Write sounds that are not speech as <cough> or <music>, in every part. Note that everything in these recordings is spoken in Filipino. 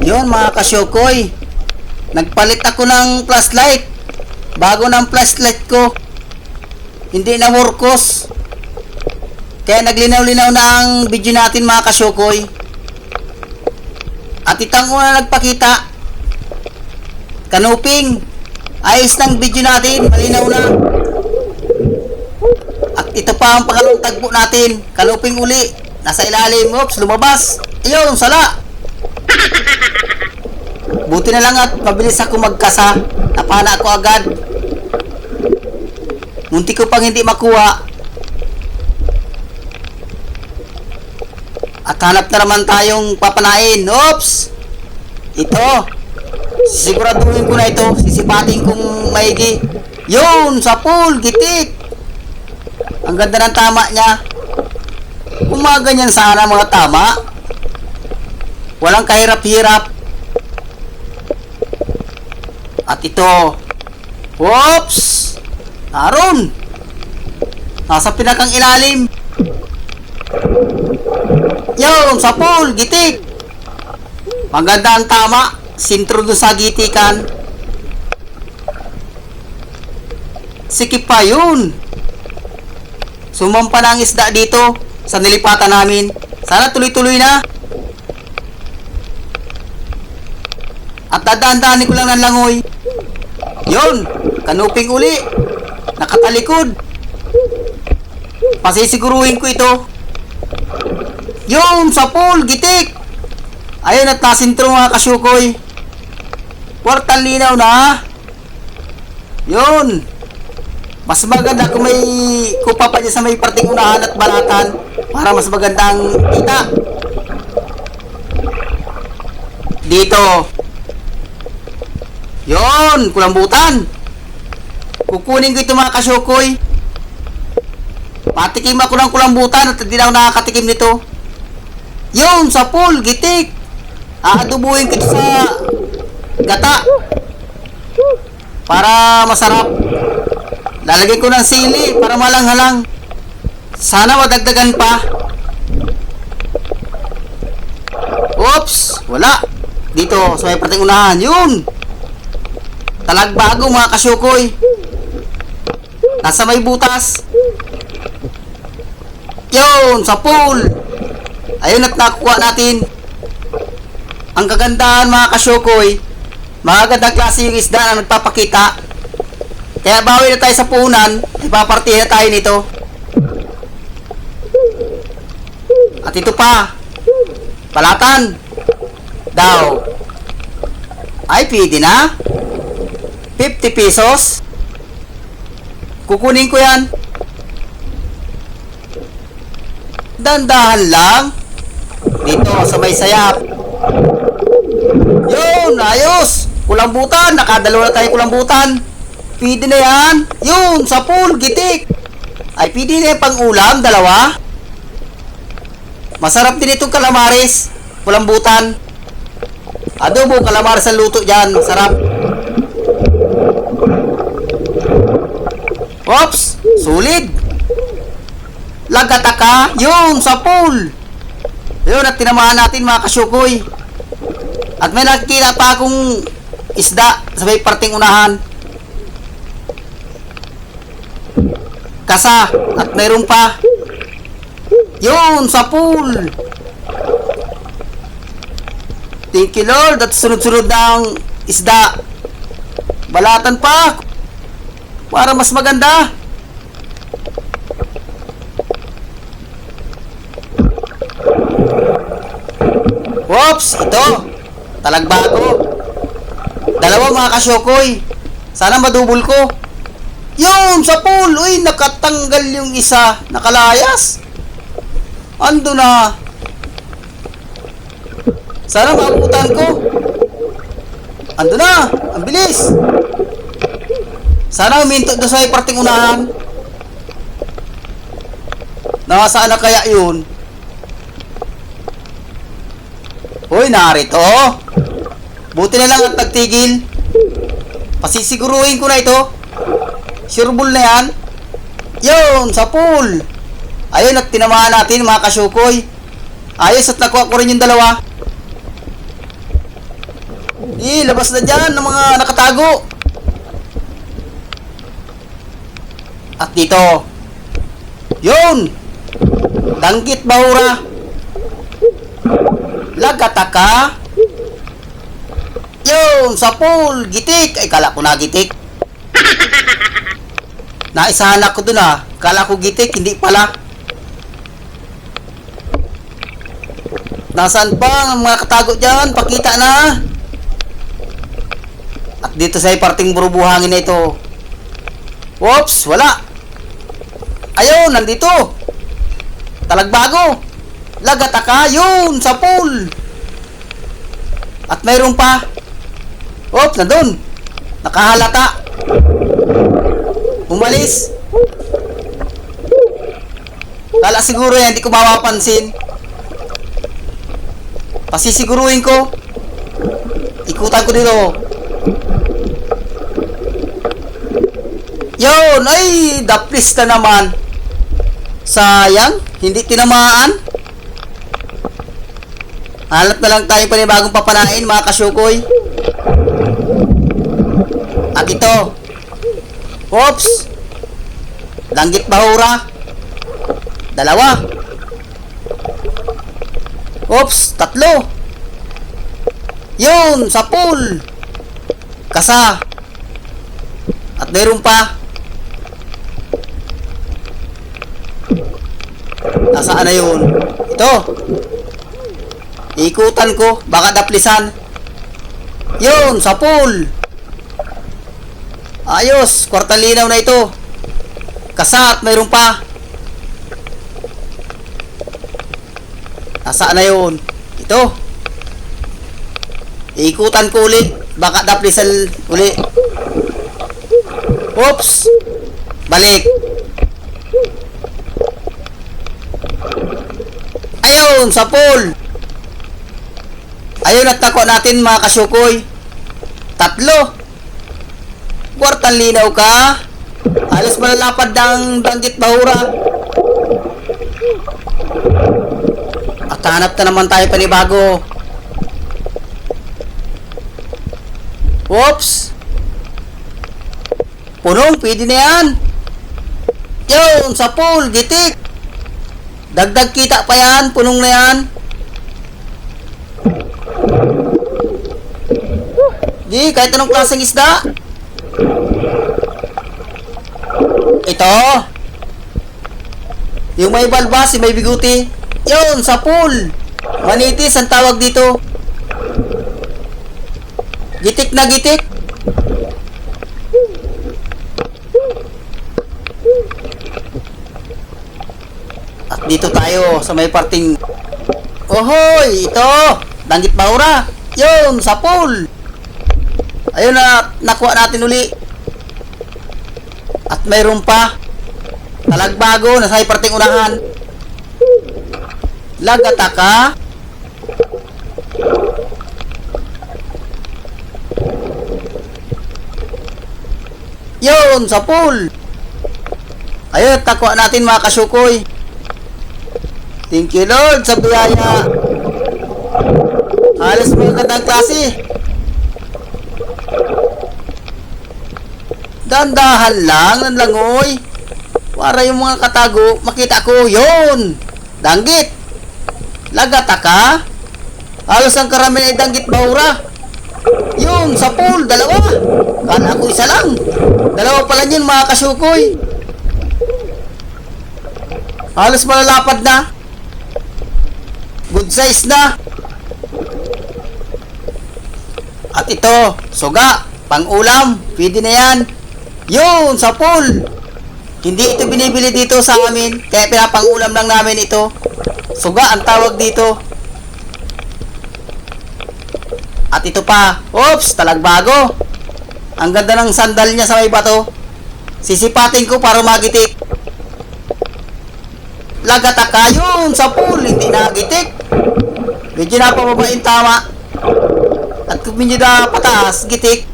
Yun mga kasyokoy. Nagpalit ako ng flashlight. Bago ng flashlight ko. Hindi na workos. Kaya naglinaw-linaw na ang video natin mga kasyokoy. At itang una nagpakita. Kanuping. Ayos ng video natin. Malinaw na. At ito pa ang pangalawang tagpo natin. Kanuping uli. Nasa ilalim. Oops, lumabas. Ayun, sala. Buti na lang at mabilis ako magkasa. Napana ako agad. Munti ko pang hindi makuha. At hanap na naman tayong papanain. Oops! Ito. Siguraduhin ko na ito. Sisipatin kong maigi. Yun! Sa pool! Gitik! Ang ganda ng tama niya. Kung mga ganyan sana mga tama. Walang kahirap-hirap. At ito. Whoops! Naroon! Nasa pinakang ilalim. Yung sa pool, gitik. Maganda ang tama. Sintro doon sa gitikan. Sikip pa yun. Sumampa ang isda dito sa nilipatan namin. Sana tuloy-tuloy na. At dadaan-daanin ko lang ng langoy. Yun, kanuping uli. Nakatalikod. Pasisiguruhin ko ito. Yun, sa pool, gitik. Ayun at nasintro mga kasyukoy. Kwartang linaw na. Yun. Mas maganda kung may kupa pa dyan sa may parting unahan at balatan para mas magandang kita. Dito. Yon, kulambutan. Kukunin ko ito mga kasyukoy. Patikim ako ng kulambutan at hindi na ako nakakatikim nito. Yun, sa pool, gitik. Aadubuhin ko sa gata. Para masarap. Lalagay ko ng sili para malang-halang. Sana madagdagan pa. Oops, wala. Dito, sa may parting unahan. Yun. Talagbago mga kasyukoy. Nasa may butas. Yun, sa pool. Ayun at nakuha natin. Ang kagandahan mga kasyukoy, magagandang klase yung isda na nagpapakita. Kaya bawi na tayo sa puhunan, ipapartihan na tayo nito. At ito pa, palatan. Daw. Ay, pwede na. 50 pesos. Kukunin ko yan. Dandahan lang. Dito sa may sayap. Yun, ayos. Kulambutan, nakadalawa na tayo kulambutan. Pwede na yan. Yun, sa pool, gitik. Ay, pwede na pang ulam, dalawa. Masarap din itong kalamaris. Kulambutan. Adobo, kalamaris ang luto dyan. Masarap. Oops, sulit. Lagataka, yun, sa pool. Yun, at tinamaan natin mga kasyukoy. At may nakikita pa akong isda sa may parting unahan. Kasa, at mayroon pa. Yun, sa pool. Thank you Lord, at sunod-sunod ng isda. Balatan pa. Para mas maganda. Whoops! Ito! Talagbago! Dalawa mga kasyokoy! Sana madubol ko! Yun! Sa pool! Uy! Nakatanggal yung isa! Nakalayas! Ando na! Sana maabutan ko! Ando na! Ang bilis! Sana uminto doon sa parting unahan. Nakasaan na kaya yun? Uy, narito. Buti na lang at nagtigil. Pasisiguruhin ko na ito. Sureball na yan. Yun, sa pool. Ayun, at tinamaan natin mga kasyukoy. Ayos at nakuha ko rin yung dalawa. Eh, labas na dyan ng mga nakatago. At dito. Yun! Danggit bahura. Lagataka. Yun, sa pool, gitik. Ay, kala ko na gitik. <laughs> Naisahan ako dun ah. Kala ko gitik, hindi pala. Nasaan pa ang mga katago dyan? Pakita na. At dito sa parting burubuhangin na ito. Oops, wala. Ayun, nandito. Talagbago. Lagataka, yun, sa pool. At mayroon pa. Oops, nandun. Nakahalata. Umalis. Kala siguro yan, hindi ko mapapansin. Pasisiguruhin ko. Ikutan ko dito. Yun, ay, daplis na naman. Sayang, hindi tinamaan. Hanap na lang tayo pa bagong papanain, mga kasyukoy. At ito. Oops. Langgit bahura. Dalawa. Oops, tatlo. Yun, sa pool. Kasa. At mayroon pa. Nasaan na yun? Ito. Ikutan ko. Baka daplisan. Yun, sa pool. Ayos, kwartalinaw na ito. Kasa at mayroon pa. Nasaan na yun? Ito. Ikutan ko uli. Baka daplisan uli. Oops. Balik. Ayun, sa pool. Ayun at tako natin mga kasyukoy. Tatlo. Kwartang linaw ka. Alas malalapad ng danggit bahura. At hanap na naman tayo panibago. Whoops! Punong, pwede na yan. Yun, sa pool, gitik. Dagdag kita pa yan, punong na yan. Di, kahit anong klaseng isda. Ito. Yung may balbas, yung may biguti. Yun, sa pool. Manitis ang tawag dito. Gitik na gitik. Dito tayo sa may parting Ohoy, ito. Danggit Baura. Yun, sa pool. Ayun na, nakuha natin uli. At mayroon pa. Talagbago, nasa parting unahan. Lagataka. Yun, sa pool. Ayun, takwa natin mga kasyukoy. Thank you Lord sa biyaya. Halos mga gandang klase. Dandahan lang ng langoy. Para yung mga katago, makita ko, yun. Danggit. Lagataka. Halos ang karamihan ay danggit baura. Yun, sa pool, dalawa. Kala ko isa lang. Dalawa pala yun mga kasyukoy. Halos malalapad na. Good size na. At ito, suga, pang ulam, pwede na yan. Yun, sa pool. Hindi ito binibili dito sa amin, kaya pinapangulam lang namin ito. Suga ang tawag dito. At ito pa, oops, talagbago. Ang ganda ng sandal niya sa may bato. Sisipatin ko para magitik. Lagataka yun sa pool, hindi nagitik. Medyo napababa yung tama. At kung medyo na pataas, gitik.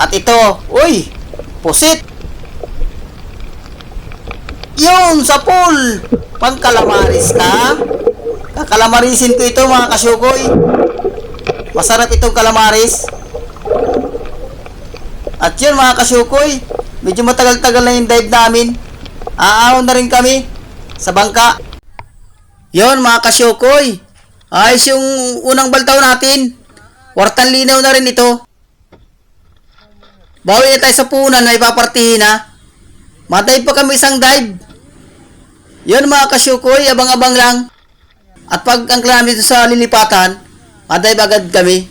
At ito, uy, pusit. Yun, sa pool. Pangkalamaris ka. Kaka Kakalamarisin ko ito mga kasyukoy. Masarap itong kalamaris. At yun mga kasyukoy, medyo matagal-tagal na yung dive namin. Aahon na rin kami sa bangka. Yon mga kasyukoy, ayos yung unang baltaw natin. Wartan linaw na rin ito. Bawi na tayo sa punan na ipapartihin ha. Matay pa kami isang dive. Yon mga kasyukoy, abang-abang lang. At pag ang namin sa lilipatan, madive agad kami.